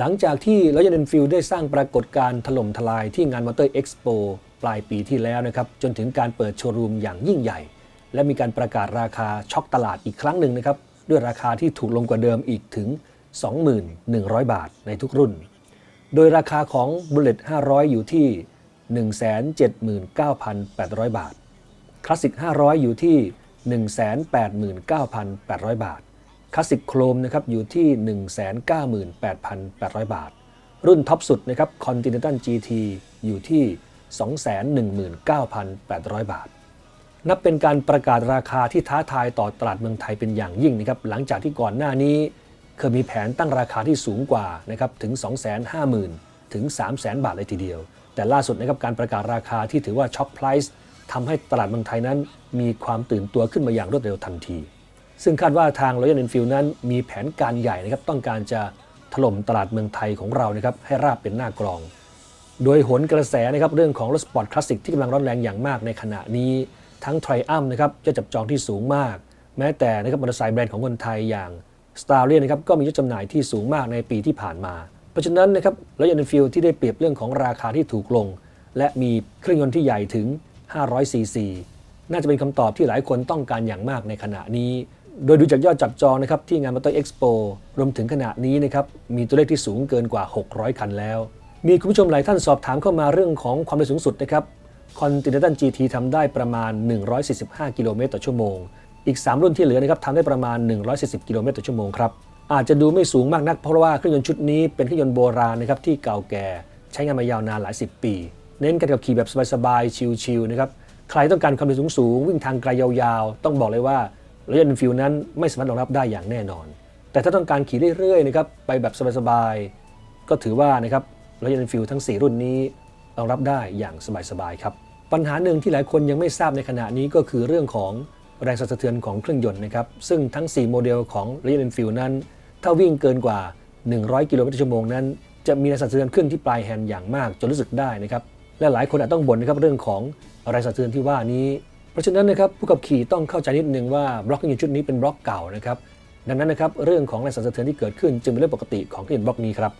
หลังจากที่ Royal Enfield ได้สร้างปรากฏการณ์ถล่มทลายที่งาน Motor Expo ปลายปีที่แล้วนะครับจนถึงการเปิดโชว์รูมอย่างยิ่งใหญ่ และมีการประกาศราคาช็อกตลาดอีกครั้งหนึ่งนะครับด้วยราคาที่ถูกลงกว่าเดิมอีกถึง 21,000บาทในทุกรุ่น โดยราคาของ Bullet 500 อยู่ที่ 179,800 บาทคลาสสิก500 อยู่ที่ 189,800 บาท คลาสสิกโครมนะครับอยู่ที่ 198,800 บาท รุ่นท็อปสุดนะครับ Continental GT อยู่ที่ 219,800 บาท นับเป็นการประกาศราคาที่ท้าทายต่อตลาดเมืองไทยเป็นอย่างยิ่งนะครับ หลังจากที่ก่อนหน้านี้ เคยมีแผนตั้งราคาที่สูงกว่านะครับถึง 250,000 ถึง 300,000 บาทเลยทีเดียว แต่ล่าสุดนะครับการประกาศราคาที่ถือว่าช็อคไพรส์ทำให้ตลาดเมืองไทยนั้น มีความตื่นตัวขึ้นมาอย่างรวดเร็วทันที ซึ่งคาดว่าทาง Royal Enfield นั้นมีแผนการใหญ่นะครับต้องการจะถล่มตลาดเมืองไทยของเรานะครับให้ราบเป็นหน้ากรอง โดยหนกระแสนะครับเรื่องของรถสปอร์ตคลาสสิกที่กำลังร้อนแรงอย่างมากในขณะนี้ ทั้ง t r i u m p นะครับจะจับจองที่สูงมาก แม้แต่นะครับมอเตอร์ไซค์แบรนด์ของคนไทยอย่าง s t a r l i o n นะครับก็มียอดจำหน่ายที่สูงมากในปีที่ผ่านมา เพราะฉะนั้นนะครับรถยนต์ฟิลที่ได้เปรียบเรื่องของราคาที่ถูกลง และมีเครื่องยนต์ที่ใหญ่ถึง500ซีซีน่าจะเป็นคำตอบที่หลายคนต้องการอย่างมากในขณะนี้ โดยดูจากยอดจับจองนะครับที่งาน Motor Expo รวมถึงขณะนี้นะครับมีตัวเลขที่สูงเกินกว่า 600 คันแล้ว มีคุณผู้ชมหลายท่านสอบถามเข้ามาเรื่องของความเร็วสูงสุดนะครับ Continental GT ทำได้ประมาณ 145 กิโลเมตรต่อชั่วโมง อีก 3 รุ่นที่เหลือนะครับทำได้ประมาณ 140 กิโลเมตรต่อชั่วโมงครับอาจจะดูไม่สูงมากนักเพราะว่าเครื่องยนต์ชุดนี้เป็นเครื่องยนต์โบราณนะครับที่เก่าแก่ใช้งานมายาวนานหลาย 10 ปี เน้นการขับขี่แบบสบายๆชิลๆนะครับใครต้องการความเร็วสูงๆวิ่งทางไกลยาวๆ ต้องบอกเลยว่า Royal Enfield นั้นไม่สามารถรองรับได้อย่างแน่นอน แต่ถ้าต้องการขี่เรื่อยๆนะครับไปแบบสบายๆ ก็ถือว่านะครับ Royal Enfield ทั้ง 4 รุ่นนี้รองรับได้อย่างสบายๆครับ ปัญหาหนึ่งที่หลายคนยังไม่ทราบในขณะนี้ก็คือเรื่องของแรงสั่นสะเทือนของเครื่องยนต์นะครับซึ่งทั้ง 4 โมเดลของ Royal Enfield นั้น ถ้าวิ่งเกินกว่า 100 กิโลเมตรต่อชั่วโมงนั้น จะมีแรงสั่นสะเทือนขึ้นที่ปลายแฮนด์อย่างมากจนรู้สึกได้นะครับและหลายคนอาจต้องบ่นนะครับเรื่องของแรงสั่นสะเทือนที่ว่านี้ เพราะฉะนั้นนะครับผู้ขับขี่ต้องเข้าใจนิดนึงว่าบล็อกที่อยู่ชุดนี้เป็นบล็อกเก่านะครับดังนั้นนะครับเรื่องของแรงสั่นสะเทือนที่เกิดขึ้นจึงเป็นเรื่องปกติของเครื่องยนบล็อกนี้ครับ